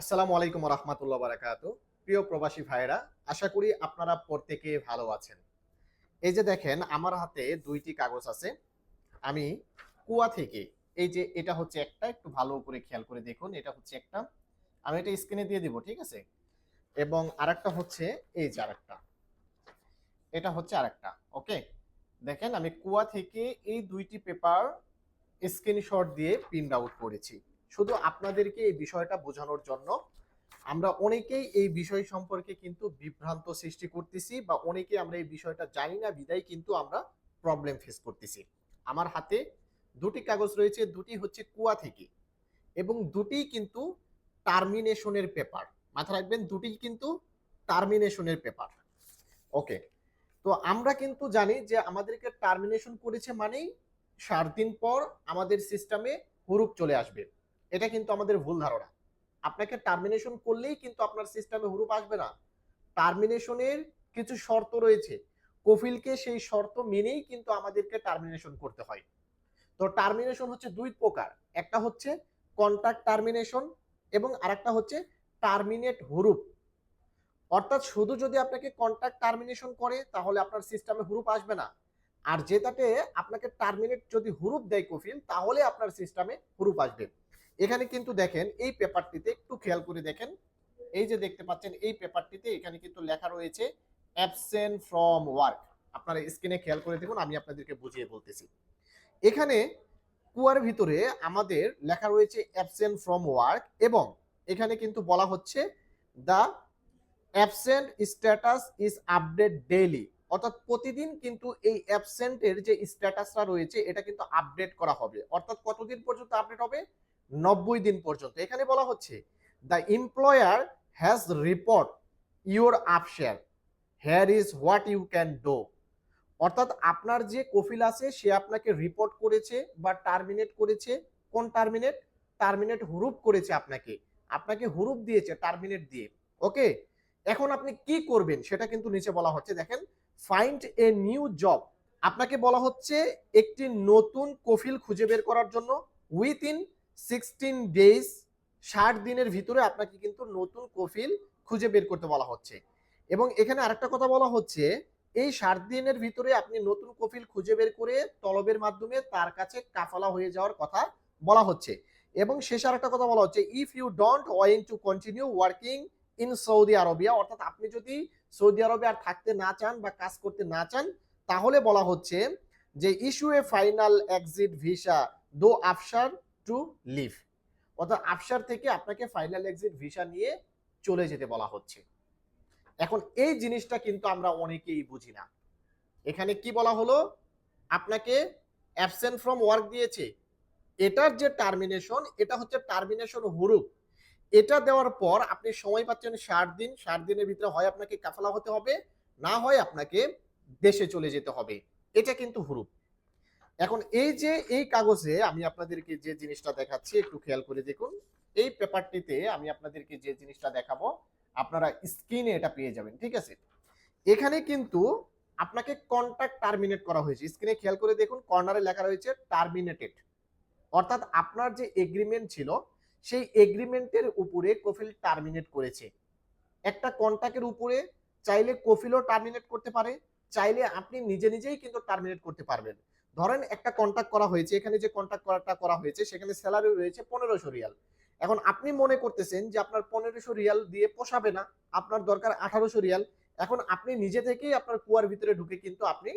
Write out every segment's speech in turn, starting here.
আসসালামু আলাইকুম রহমতুল্লাহ বারাকাত। প্রিয় প্রবাসী ভাইরা আশা করি আপনারা প্রত্যেকে ভালো আছেন। এই যে দেখেন, আমার হাতে দুইটি কাগজ আছে। আমি কুয়া থেকে, এই যে এটা হচ্ছে একটা, একটু ভালো করে খেয়াল করে দেখুন, এটা হচ্ছে একটা। আমি এটা স্ক্রিনে দিয়ে দিব, ঠিক আছে? এবং আরেকটা হচ্ছে, এই যে আরেকটা। এটা হচ্ছে আরেকটা, ওকে? দেখেন, আমি কুয়া থেকে এই দুইটি পেপার স্ক্রিনশট দিয়ে প্রিন্ট আউট করেছি। শুধু আপনাদেরকে এই বিষয়টা বোঝানোর জন্য, আমরা অনেকেই এই বিষয় সম্পর্কে কিন্তু বিভ্রান্ত সৃষ্টি করতেছি বা অনেকে আমরা এই বিষয়টা জানি না, বিদায় কিন্তু আমরা প্রবলেম ফেস করতেছি। আমার হাতে দুটি কাগজ রয়েছে, দুটি হচ্ছে কুয়া থেকে এবং দুটি কিন্তু টার্মিনেশনের পেপার মাথা রাখবেন, দুটি কিন্তু টার্মিনেশনের পেপার ওকে তো আমরা কিন্তু জানি যে আমাদেরকে টার্মিনেশন করেছে মানেই সাত দিন পর আমাদের সিস্টেমে হুরুপ চলে আসবে। এটা কিন্তু আমাদের ভুল ধারণা। আপনাকে টার্মিনেশন করলেই কিন্তু আপনার সিস্টেমে হুরুপ আসবে না। টার্মিনেশনের কিছু শর্ত রয়েছে। কফিলকে সেই শর্ত মেনেই কিন্তু আমাদেরকে টার্মিনেশন করতে হয়। তো টার্মিনেশন হচ্ছে দুই প্রকার। একটা হচ্ছে কন্ট্রাক্ট টার্মিনেশন এবং আরেকটা হচ্ছে টার্মিনেট হুরুপ। অর্থাৎ শুধু যদি আপনাকে কন্ট্রাক্ট টার্মিনেশন করে, তাহলে আপনার সিস্টেমে হুরুপ আসবে না। আর যেটাতে আপনাকে টার্মিনেট যদি হুরুপ দেয় কফিল, তাহলে আপনার সিস্টেমে হুরুপ আসবে। এখানে কিন্তু দেখেন, এই পেপারটিতে একটু খেয়াল করে দেখেন। এই যে দেখতে পাচ্ছেন, এই পেপারটিতে এখানে কিন্তু লেখা রয়েছে, অ্যাবসেন্ট ফ্রম ওয়ার্ক। আপনারা স্ক্রিনে খেয়াল করে দেখুন, আমি আপনাদেরকে বুঝিয়ে বলতেছি। এখানে কুয়ার ভিতরে আমাদের লেখা রয়েছে, অ্যাবসেন্ট ফ্রম ওয়ার্ক, এবং এখানে কিন্তু বলা হচ্ছে, the absent status is update daily. অর্থাৎ প্রতিদিন কিন্তু এই অ্যাবসেন্টের যে স্ট্যাটাসটা রয়েছে, এটা কিন্তু আপডেট করা হবে। অর্থাৎ কতদিন পর্যন্ত আপডেট হবে? নব্বই দিন পর্যন্ত। এখানে বলা হচ্ছে the employer has report your Absher here is what you can do অর্থাৎ আপনার যে কফিল আছে, সে আপনাকে রিপোর্ট করেছে বা টার্মিনেট করেছে। কোন টার্মিনেট টার্মিনেট হুরুপ করেছে আপনাকে। আপনাকে হুরুপ দিয়েছে টার্মিনেট দিয়ে। ওকে? এখন আপনি কি করবেন সেটা কিন্তু নিচে বলা হচ্ছে, দেখেন ফাইন্ড এ নিউ জব আপনাকে বলা হচ্ছে, একটি নতুন কফিল খুঁজে বের করার জন্য উইথিন সিক্সটিন ডেজ ষাট দিনের ভিতরে আপনাকে কিন্তু নতুন কফিল খুঁজে বের করতে বলা হচ্ছে। এবং এখানে আরেকটা কথা বলা হচ্ছে, এই ষাট দিনের ভিতরে আপনি নতুন কফিল খুঁজে বের করে তলবের মাধ্যমে তার কাছে কাফালা হয়ে যাওয়ার কথা বলা হচ্ছে। এবং শেষে আরেকটা কথা বলা হচ্ছে if you don't want to continue working in Saudi Arabia অর্থাৎ আপনি যদি সৌদি আরবে আর থাকতে না চান বা কাজ করতে না চান, তাহলে বলা হচ্ছে যে issue a final exit visa do Absher to leave অর্থাৎ আফসার থেকে আপনাকে ফাইনাল এক্সিট ভিসা নিয়ে চলে যেতে বলা হচ্ছে। এখন এই জিনিসটা কিন্তু আমরা অনেকেই বুঝি না। এখানে কি বলা হলো? আপনাকে অ্যাবসেন্ট ফ্রম ওয়ার্ক দিয়েছে। এটার যে টার্মিনেশন এটা হচ্ছে টার্মিনেশন হুরুপ। এটা দেওয়ার পর আপনি সময় পাচ্ছেন ষাট দিন। ষাট দিনের ভিতরে হয় আপনাকে কাফালা হতে হবে, না হয় আপনাকে দেশে চলে যেতে হবে। এটা কিন্তু হুরুপ। এখন এই যে, এই কাগজে আমি আপনাদেরকে যে জিনিসটা দেখাচ্ছি, একটু খেয়াল করে দেখুন। এই পেপারটিতে আমি আপনাদেরকে যে জিনিসটা দেখাবো, আপনারা স্ক্রিনে এটা পেয়ে যাবেন, ঠিক আছে? এখানে কিন্তু আপনাকে কন্ট্রাক্ট টার্মিনেট করা হয়েছে। স্ক্রিনে খেয়াল করে দেখুন কর্নারে লেখা রয়েছে টার্মিনেটেড অর্থাৎ আপনার যে এগ্রিমেন্ট ছিল, সেই এগ্রিমেন্টের উপরে কফিল টার্মিনেট করেছে। একটা কন্ট্রাক্টের উপরে চাইলে কফিলও টার্মিনেট করতে পারে, চাইলে আপনি নিজে নিজেই কিন্তু টার্মিনেট করতে পারবেন। ধরেন একটা কন্ট্যাক্ট করা হয়েছে, এখানে যে কন্ট্যাক্ট করাটা করা হয়েছে, সেখানে স্যালারি রয়েছে পনেরোশো রিয়াল। এখন আপনি মনে করতেছেন যে আপনার পনেরোশো রিয়াল দিয়ে পোষাবে না, আপনার দরকার আঠারোশো রিয়াল, এখন আপনি নিজে থেকেই আপনার কুয়ার ভিতরে ঢুকে কিন্তু আপনি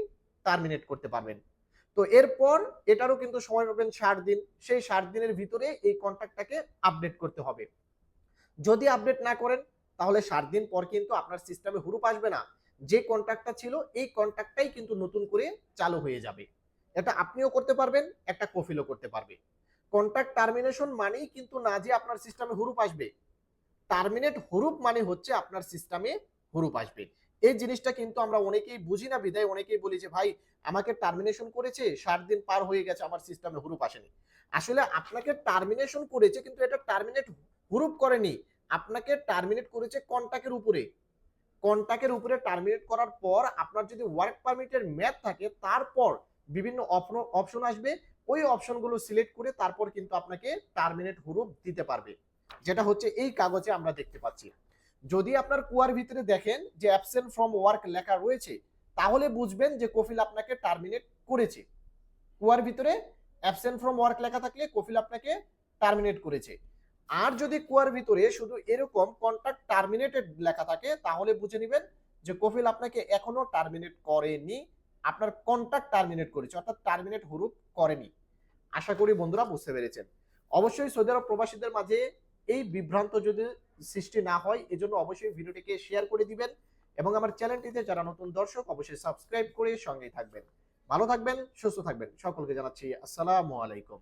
টার্মিনেট করতে পারবেন। তো এরপর এটারও কিন্তু সময় পাবেন ষাট দিন, সেই ষাট দিনের ভিতরে এই কন্ট্যাক্টটাকে আপডেট করতে হবে। যদি আপডেট না করেন, তাহলে ষাট দিন পর কিন্তু আপনার সিস্টেমে হুরুপ আসবে না। যে কন্ট্যাক্টটা ছিল, এই কন্ট্যাক্টটাই কিন্তু নতুন করে চালু হয়ে যাবে। এটা আপনিও করতে পারবেন, একটা কফিলও করতে পারবে। কন্ট্রাক্ট টার্মিনেশন মানেই কিন্তু না যে আপনার সিস্টেমে হুরুপ আসবে। টার্মিনেট হুরুপ মানে হচ্ছে আপনার সিস্টেমে হুরুপ আসবে। এই জিনিসটা কিন্তু আমরা অনেকেই বুঝি না বিদায় অনেকেই বলি যে, ভাই, আমাকে টার্মিনেশন করেছে, ষাট দিন পার হয়ে গেছে, আমার সিস্টেমে হুরুপ আসেনি। আসলে আপনাকে টার্মিনেশন করেছে কিন্তু এটা টার্মিনেট হুরুপ করেনি। আপনাকে টার্মিনেট করেছে কন্ট্যাক্টের উপরে। কন্ট্যাক্টের উপরে টার্মিনেট করার পর আপনার যদি ওয়ার্ক পারমিটের ম্যাথ থাকে, তারপর বিভিন্ন অপশন আসবে। ওই অপশনগুলো সিলেক্ট করে তারপর কিন্তু আপনাকে টার্মিনেট হুরুপ দিতে পারবে। যেটা হচ্ছে এই কাগজে আমরা দেখতে পাচ্ছি। যদি আপনার কুয়ার ভিতরে দেখেন যে অ্যাবসেন্ট ফ্রম ওয়ার্ক লেখা রয়েছে, তাহলে বুঝবেন যে কফিল আপনাকে টার্মিনেট করেছে। কুয়ার ভিতরে অ্যাবসেন্ট ফ্রম ওয়ার্ক লেখা থাকলে কফিল আপনাকে টার্মিনেট করেছে। আর যদি কুয়ার ভিতরে শুধু এরকম কন্ট্রাক্ট টার্মিনেটেড লেখা থাকে, তাহলে বুঝে নেবেন যে কফিল আপনাকে এখনও টার্মিনেট করেনি। আপনার কন্ট্রাক্ট টার্মিনেট করেছে, অর্থাৎ টার্মিনেট হরুপ করেনি। আশা করি বন্ধুরা বুঝতে পেরেছেন। অবশ্যই সৌদি আরব প্রবাসীদের মাঝে এই বিভ্রান্ত যদি সৃষ্টি না হয়, এজন্য অবশ্যই ভিডিওটিকে শেয়ার করে দিবেন এবং আমার চ্যানেলটিতে যারা নতুন দর্শক, অবশ্যই সাবস্ক্রাইব করে সঙ্গেই থাকবেন। ভালো থাকবেন, সুস্থ থাকবেন। সকলকে জানাচ্ছি আসসালামু আলাইকুম।